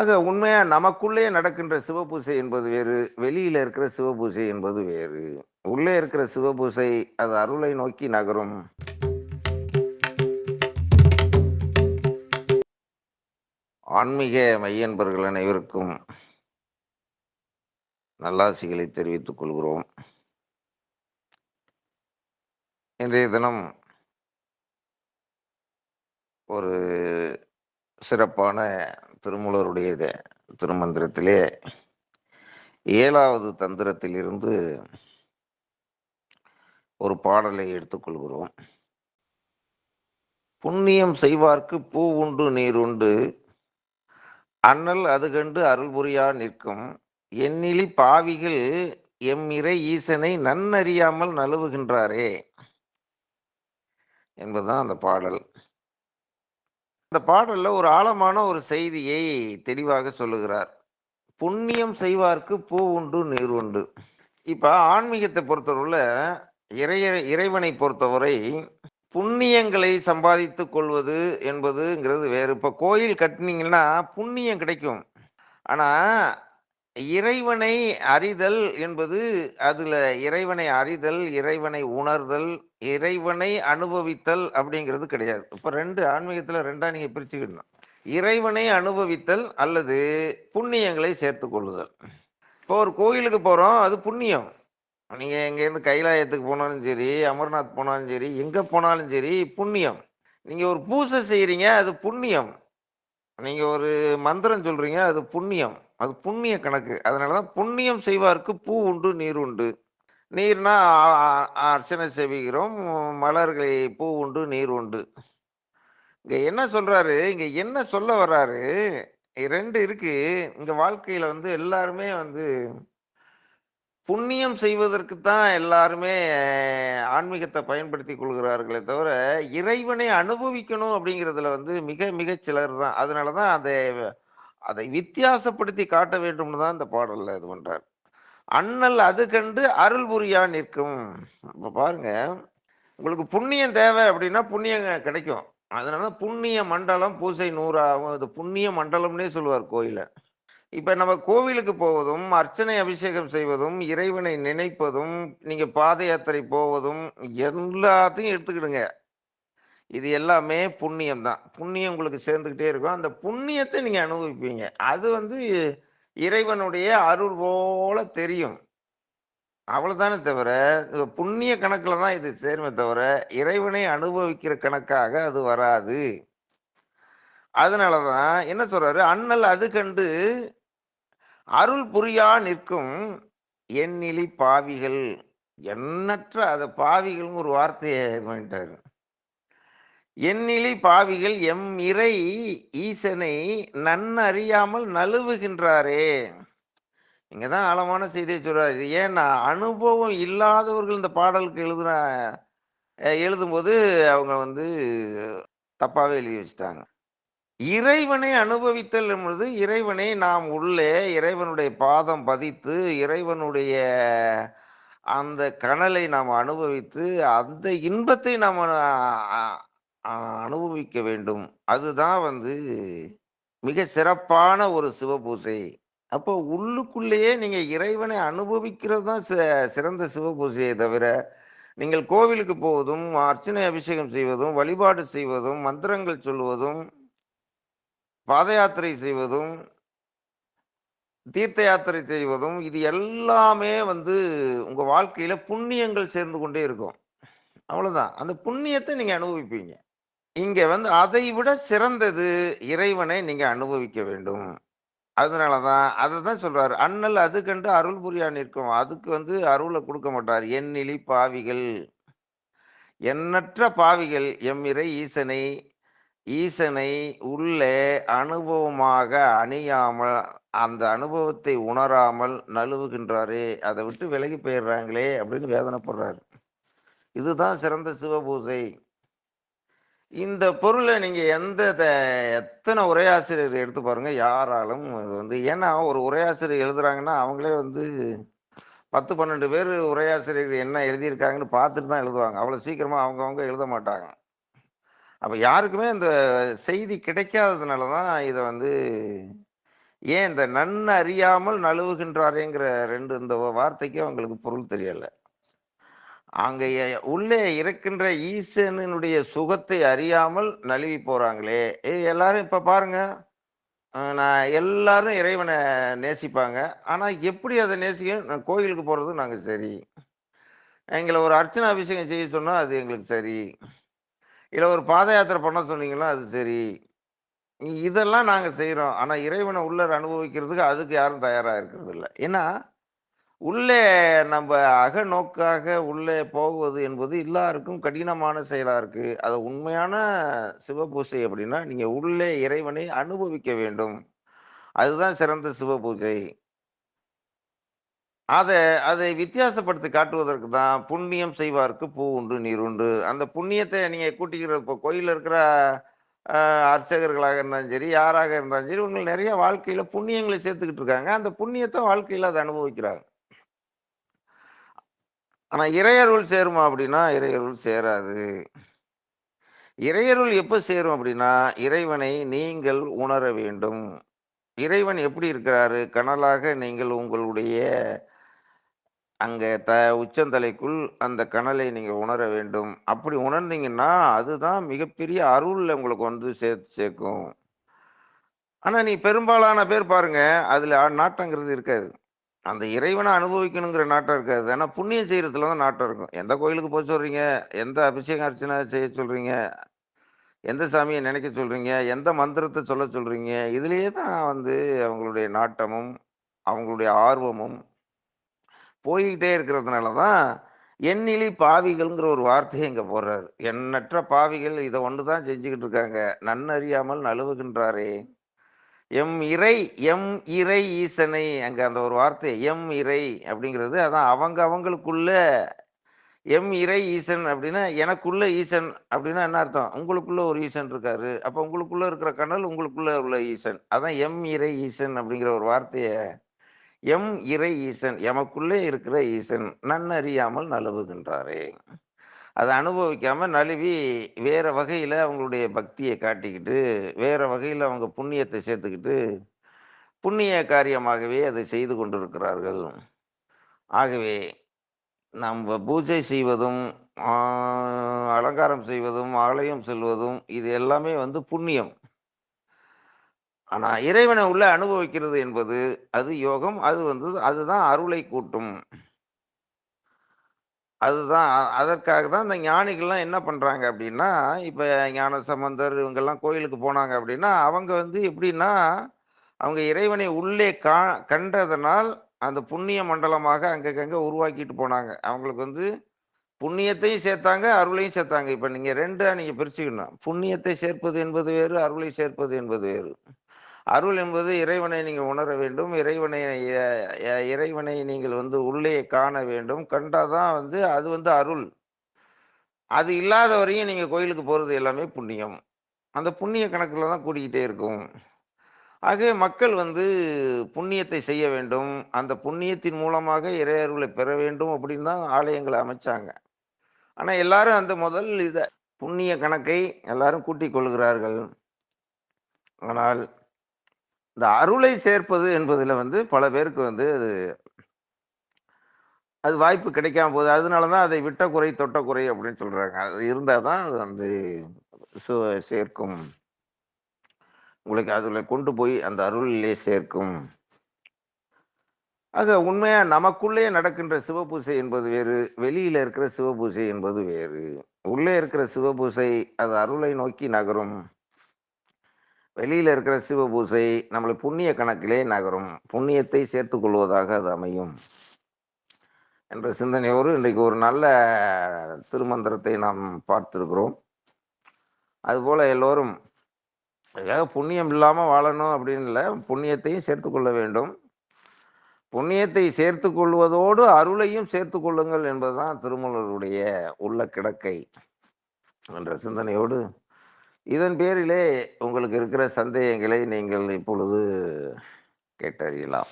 ஆக உண்மையா நமக்குள்ளே நடக்கின்ற சிவபூசை என்பது வேறு, வெளியில இருக்கிற சிவபூசை என்பது வேறு. உள்ளே இருக்கிற சிவபூசை அது அருளை நோக்கி நகரும். ஆன்மீக மையன்பர்கள் அனைவருக்கும் நல்லாசிகளை தெரிவித்துக் கொள்கிறோம். இன்றைய தினம் ஒரு சிறப்பான திருமூலருடைய திருமந்திரத்திலே ஏழாவது தந்திரத்திலிருந்து ஒரு பாடலை எடுத்துக்கொள்கிறோம். புண்ணியம் செய்வார்க்கு பூ உண்டு நீர் உண்டு. அண்ணல் அது கண்டு அருள் புரியா நிற்கும். எண்ணிலி பாவிகள் எம் இறை ஈசனை நன்னறியாமல் நழுவுகின்றாரே. என்பதுதான் அந்த பாடல். அந்த பாடலில் ஒரு ஆழமான ஒரு செய்தியை தெளிவாக சொல்லுகிறார். புண்ணியம் செய்வார்க்கு பூ உண்டு நீர் உண்டு. இப்போ ஆன்மீகத்தை பொறுத்தவரையில் இறைய இறைவனை பொறுத்தவரை புண்ணியங்களை சம்பாதித்து கொள்வது என்பதுங்கிறது வேறு. இப்போ கோயில் கட்டினீங்கன்னா புண்ணியம் கிடைக்கும். ஆனால் இறைவனை அறிதல் என்பது அதுல இறைவனை அறிதல், இறைவனை உணர்தல், இறைவனை அனுபவித்தல் அப்படிங்கிறது கிடையாது. இப்ப ரெண்டு ஆன்மீகத்துல ரெண்டா நீங்க பிரிச்சுக்கிடணும். இறைவனை அனுபவித்தல் அல்லது புண்ணியங்களை சேர்த்து கொள்ளுதல். இப்போ ஒரு கோயிலுக்கு போறோம். அது புண்ணியம். நீங்க இங்கேருந்து கைலாயத்துக்கு போனாலும் சரி, அமர்நாத் போனாலும் சரி, எங்க போனாலும் சரி புண்ணியம். நீங்க ஒரு பூசை செய்கிறீங்க அது புண்ணியம். நீங்க ஒரு மந்திரம் சொல்றீங்க அது புண்ணியம். அது புண்ணிய கணக்கு. அதனால தான் புண்ணியம் செய்வார்க்கு பூ உண்டு நீர் உண்டு. நீர்னா அர்ச்சனை செய்கிறோம். மலர்களை பூ உண்டு நீர் உண்டு. இங்கே என்ன சொல்கிறாரு இங்கே என்ன சொல்ல வர்றாரு? ரெண்டு இருக்கு. இங்கே வாழ்க்கையில் வந்து எல்லாருமே வந்து புண்ணியம் செய்வதற்கு தான் எல்லாருமே ஆன்மீகத்தை பயன்படுத்தி கொள்கிறார்களே தவிர, இறைவனை அனுபவிக்கணும் அப்படிங்கிறதுல வந்து மிக மிக சிலர் தான். அதனால தான் அந்த அதை வித்தியாசப்படுத்தி காட்ட வேண்டும்னு தான் இந்த பாடலில் இது பண்ணுறார் அண்ணல் அது கண்டு அருள் புரியா நிற்கும். இப்போ பாருங்க, உங்களுக்கு புண்ணியம் தேவை அப்படின்னா புண்ணியம் கிடைக்கும். அதனால புண்ணிய மண்டலம் பூசை நூறாகும் இது புண்ணிய மண்டலம்னே சொல்லுவார் கோயில. இப்போ நம்ம கோவிலுக்கு போவதும், அர்ச்சனை அபிஷேகம் செய்வதும், இறைவனை நினைப்பதும், நீங்கள் பாத யாத்திரை போவதும் எல்லாத்தையும் எடுத்துக்கிடுங்க. இது எல்லாமே புண்ணியம் தான். புண்ணியம் உங்களுக்கு சேர்ந்துக்கிட்டே இருக்கும். அந்த புண்ணியத்தை நீங்கள் அனுபவிப்பீங்க. அது வந்து இறைவனுடைய அருள் போல தெரியும். அவ்வளோதானே தவிர, புண்ணிய கணக்கில் தான் இது சேருமே தவிர, இறைவனை அனுபவிக்கிற கணக்காக அது வராது. அதனால தான் என்ன சொல்கிறாரு அண்ணல் அது கண்டு அருள் புரியா நிற்கும் எண்ணிலி பாவிகள். எண்ணற்ற அதை பாவிகள்னு ஒரு வார்த்தையை இது பண்ணிட்டாரு. எண்ணிலி பாவிகள் எம் இறை ஈசனை நன்னறியாமல் நழுவுகின்றாரே. இங்கே தான் ஆழமான செய்தியை சொல்றாரு. இது ஏன்னா அனுபவம் இல்லாதவர்கள் இந்த பாடலுக்கு எழுதுன எழுதும்போது அவங்க வந்து தப்பாவே எழுதி வச்சுட்டாங்க. இறைவனை அனுபவித்தல் என்பது இறைவனை நாம் உள்ளே இறைவனுடைய பாதம் பதித்து, இறைவனுடைய அந்த கனலை நாம் அனுபவித்து, அந்த இன்பத்தை நாம் அ அனுபவிக்க வேண்டும். அதுதான் வந்து மிக சிறப்பான ஒரு சிவபூசை. அப்போ உள்ளுக்குள்ளேயே நீங்க இறைவனை அனுபவிக்கிறது தான் சி சிறந்த சிவபூசையே தவிர, நீங்கள் கோவிலுக்கு போவதும், அர்ச்சனை அபிஷேகம் செய்வதும், வழிபாடு செய்வதும், மந்திரங்கள் சொல்வதும் பாத யாத்திரை செய்வதும் தீர்த்த யாத்திரை செய்வதும், இது எல்லாமே வந்து உங்க வாழ்க்கையில புண்ணியங்கள் சேர்ந்து கொண்டே இருக்கும். அவ்வளவுதான். அந்த புண்ணியத்த நீங்க அனுபவிப்பீங்க. இங்க வந்து அதை விட சிறந்தது இறைவனை நீங்க அனுபவிக்க வேண்டும். அதனால தான் தான் சொல்றாரு. அண்ணல் அது கண்டு அருள் புரியா நிற்கும். அதுக்கு வந்து அருள கொடுக்க மாட்டார். எண்ணிலி பாவிகள். எண்ணற்ற பாவிகள் எம் இறை ஈசனை ஈசனை உள்ளே அனுபவமாக அணியாமல், அந்த அனுபவத்தை உணராமல் நழுவுகின்றாரே. அதை விட்டு விலகி போயிடுறாங்களே அப்படின்னு வேதனைப்படுறாரு. இதுதான் சிறந்த சிவபூசை. இந்த பொருளை நீங்க எந்த த உரையாசிரியர் எடுத்து பாருங்க. யாராலும் இது வந்து ஏன்னா ஒரு உரையாசிரியர் எழுதுறாங்கன்னா, அவங்களே வந்து பத்து பன்னெண்டு பேர் உரையாசிரியர் என்ன எழுதியிருக்காங்கன்னு பார்த்துட்டு தான் எழுதுவாங்க. அவ்வளோ சீக்கிரமாக அவங்கவுங்க எழுத மாட்டாங்க. அப்போ யாருக்குமே இந்த செய்தி கிடைக்காததுனால தான் இதை வந்து ஏன் இந்த நன் அறியாமல் நழுவுகின்றாரேங்கிற ரெண்டு இந்த வார்த்தைக்கு அவங்களுக்கு பொருள் தெரியலை அங்கே உள்ளே இருக்கின்ற ஈசனினுடைய சுகத்தை அறியாமல் நழுவி போறாங்களே! ஏ எல்லாரும் இப்ப பாருங்க, நான் எல்லாரும் இறைவனை நேசிப்பாங்க. ஆனா எப்படி அதை நேசிக்க கோயிலுக்கு போறது நாங்கள் சரி. எங்களை ஒரு அர்ச்சனை அபிஷேகம் செய்ய சொன்னால் அது எங்களுக்கு சரி. இல்லை ஒரு பாத யாத்திரை பண்ண சொன்னீங்கன்னா அது சரி. இதெல்லாம் நாங்கள் செய்கிறோம் ஆனால் இறைவனை உள்ளே அனுபவிக்கிறதுக்கு அதுக்கு யாரும் தயாரா இருக்கிறதில்ல. ஏன்னா, உள்ளே நம்ப அகநோக்காக உள்ளே போவது என்பது எல்லாருக்கும் கடினமான செயலாக இருக்குது அது உண்மையான சிவபூசை அப்படின்னா, நீங்கள் உள்ளே இறைவனை அனுபவிக்க வேண்டும். அதுதான் சிறந்த சிவபூஜை. பூஜை அதை வித்தியாசப்படுத்தி காட்டுவதற்கு தான் புண்ணியம் செய்வார்க்கு பூ உண்டு, நீர் உண்டு. அந்த புண்ணியத்தை நீங்கள் கூட்டிக்கிற இப்போ கோயிலில் இருக்கிற அர்ச்சகர்களாக இருந்தாலும் சரி, யாராக இருந்தாலும் சரி, இவங்க நிறைய வாழ்க்கையில் புண்ணியங்களை சேர்த்துக்கிட்டு இருக்காங்க. அந்த புண்ணியத்தை வாழ்க்கையில் அதை அனுபவிக்கிறாங்க. ஆனா இறையருள் சேருமா அப்படின்னா, இறையருள் சேராது. இறையருள் எப்போ சேரும் அப்படின்னா, இறைவனை நீங்கள் உணர வேண்டும். இறைவன் எப்படி இருக்கிறாரு? கனலாக நீங்கள் உங்களுடைய அங்கே த உச்சந்தலைக்குள் அந்த கனலை நீங்கள் உணர வேண்டும். அப்படி உணர்ந்தீங்கன்னா, அதுதான் மிகப்பெரிய அருளில் உங்களுக்கு வந்து சேர்த்து சேர்க்கும். ஆனால் நீ பெரும்பாலான பேர் பாருங்க, அதில் நாட்டங்கிறது இருக்காது. அந்த இறைவனை அனுபவிக்கணுங்கிற நாட்டம் இருக்காது. ஆனா, புண்ணியம் செய்யறதுல தான் நாட்டம் இருக்கும். எந்த கோயிலுக்கு போக சொல்றீங்க? எந்த அபிஷேகம், அர்ச்சனை செய்ய சொல்றீங்க? எந்த சாமியை நினைக்க சொல்றீங்க? எந்த மந்திரத்தை சொல்ல சொல்றீங்க? இதுலேயே தான் வந்து அவங்களுடைய நாட்டமும், அவங்களுடைய ஆர்வமும் போய்கிட்டே இருக்கிறதுனால தான், எண்ணிலி பாவிகள்ங்கிற ஒரு வார்த்தையை இங்கே போடுறாரு. எண்ணற்ற பாவிகள் இதை ஒன்று தான் செஞ்சுக்கிட்டு இருக்காங்க. நன்னறியாமல் நழுவுகின்றாரே! எம் இறை எம் இறை ஈசனை அங்க அந்த ஒரு வார்த்தை எம் இறை அப்படிங்கிறது அதான் அவங்க அவங்களுக்குள்ள எம் இறை ஈசன் அப்படின்னா எனக்குள்ள ஈசன் அப்படின்னா என்ன அர்த்தம்? உங்களுக்குள்ள ஒரு ஈசன் இருக்காரு. அப்ப உங்களுக்குள்ள இருக்கிற கனல் உங்களுக்குள்ள உள்ள ஈசன். அதான் எம் இறை ஈசன் அப்படிங்கிற ஒரு வார்த்தைய எம் இறை ஈசன் எமக்குள்ளே இருக்கிற ஈசன் நன்னறியாமல் நலவுகின்றாரே அதை அனுபவிக்காமல் நழுவி வேறு வகையில் அவங்களுடைய பக்தியை காட்டிக்கிட்டு, வேறு வகையில் அவங்க புண்ணியத்தை சேர்த்துக்கிட்டு, புண்ணிய காரியமாகவே அதை செய்து கொண்டிருக்கிறார்கள். ஆகவே நம்ப பூஜை செய்வதும், அலங்காரம் செய்வதும், ஆலயம் செல்வதும் இது எல்லாமே வந்து புண்ணியம். ஆனால் இறைவனை உள்ள அனுபவிக்கிறது என்பது, அது யோகம். அது வந்து அதுதான் அருளை கூட்டும். அதுதான் அ அதற்காக தான் இந்த ஞானிகள்லாம் என்ன பண்றாங்க அப்படின்னா, இப்ப ஞானசம்பந்தர் இவங்கெல்லாம் கோயிலுக்கு போனாங்க அப்படின்னா, அவங்க வந்து எப்படின்னா, அவங்க இறைவனை உள்ளே கா கண்டதனால், அந்த புண்ணிய மண்டலமாக அங்கங்க உருவாக்கிட்டு போனாங்க. அவங்களுக்கு வந்து புண்ணியத்தையும் சேர்த்தாங்க, அருளையும் சேர்த்தாங்க. இப்ப நீங்க 2ஆ நீங்க பிரிச்சுக்கணும். புண்ணியத்தை சேர்ப்பது என்பது வேறு, அருளை சேர்ப்பது என்பது வேறு. அருள் என்பது இறைவனை நீங்கள் உணர வேண்டும். இறைவனை இறைவனை நீங்கள் வந்து உள்ளே காண வேண்டும். கண்டாதான் வந்து அது வந்து அருள். அது இல்லாத வரையும் நீங்கள் கோயிலுக்கு போகிறது எல்லாமே புண்ணியம். அந்த புண்ணிய கணக்கில் தான் கூடிக்கிட்டே இருக்கும். ஆகவே மக்கள் வந்து புண்ணியத்தை செய்ய வேண்டும். அந்த புண்ணியத்தின் மூலமாக இறை அருளை பெற வேண்டும் அப்படின்னு தான் ஆலயங்களை அமைச்சாங்க. ஆனால் எல்லாரும் அந்த முதல் இதை புண்ணிய கணக்கை எல்லாரும் கூட்டிக் கொள்கிறார்கள். ஆனால் இந்த அருளை சேர்ப்பது என்பதில் வந்து பல பேருக்கு வந்து அது அது வாய்ப்பு கிடைக்காம போகுது. அதனால தான் அதை விட்ட குறை, தொட்ட குறை அப்படின்னு சொல்கிறாங்க அது இருந்தால் தான் அது வந்து சு சேர்க்கும். உங்களுக்கு அதில் கொண்டு போய் அந்த அருளிலே சேர்க்கும். ஆக உண்மையாக நமக்குள்ளே நடக்கின்ற சிவபூசை என்பது வேறு, வெளியில் இருக்கிற சிவபூசை என்பது வேறு. உள்ளே இருக்கிற சிவபூசை அது அருளை நோக்கி நகரும். வெளியில் இருக்கிற சிவபூசை நம்மளை புண்ணிய கணக்கிலே நகரும். புண்ணியத்தை சேர்த்து கொள்வதாக அது அமையும். என்ற சிந்தனையோடு இன்றைக்கு ஒரு நல்ல திருமந்திரத்தை நாம் பார்த்துருக்கிறோம் அதுபோல் எல்லோரும் அதுக்காக புண்ணியம் இல்லாமல் வாழணும் அப்படின்னு இல்லை புண்ணியத்தையும் சேர்த்து கொள்ள வேண்டும். புண்ணியத்தை சேர்த்து கொள்வதோடு அருளையும் சேர்த்து கொள்ளுங்கள் என்பதுதான் திருமலருடைய உள்ள கிடக்கை. என்ற சிந்தனையோடு, இதன் பேரிலே உங்களுக்கு இருக்கிற சந்தேகங்களை நீங்கள் இப்பொழுது கேட்டறியலாம்.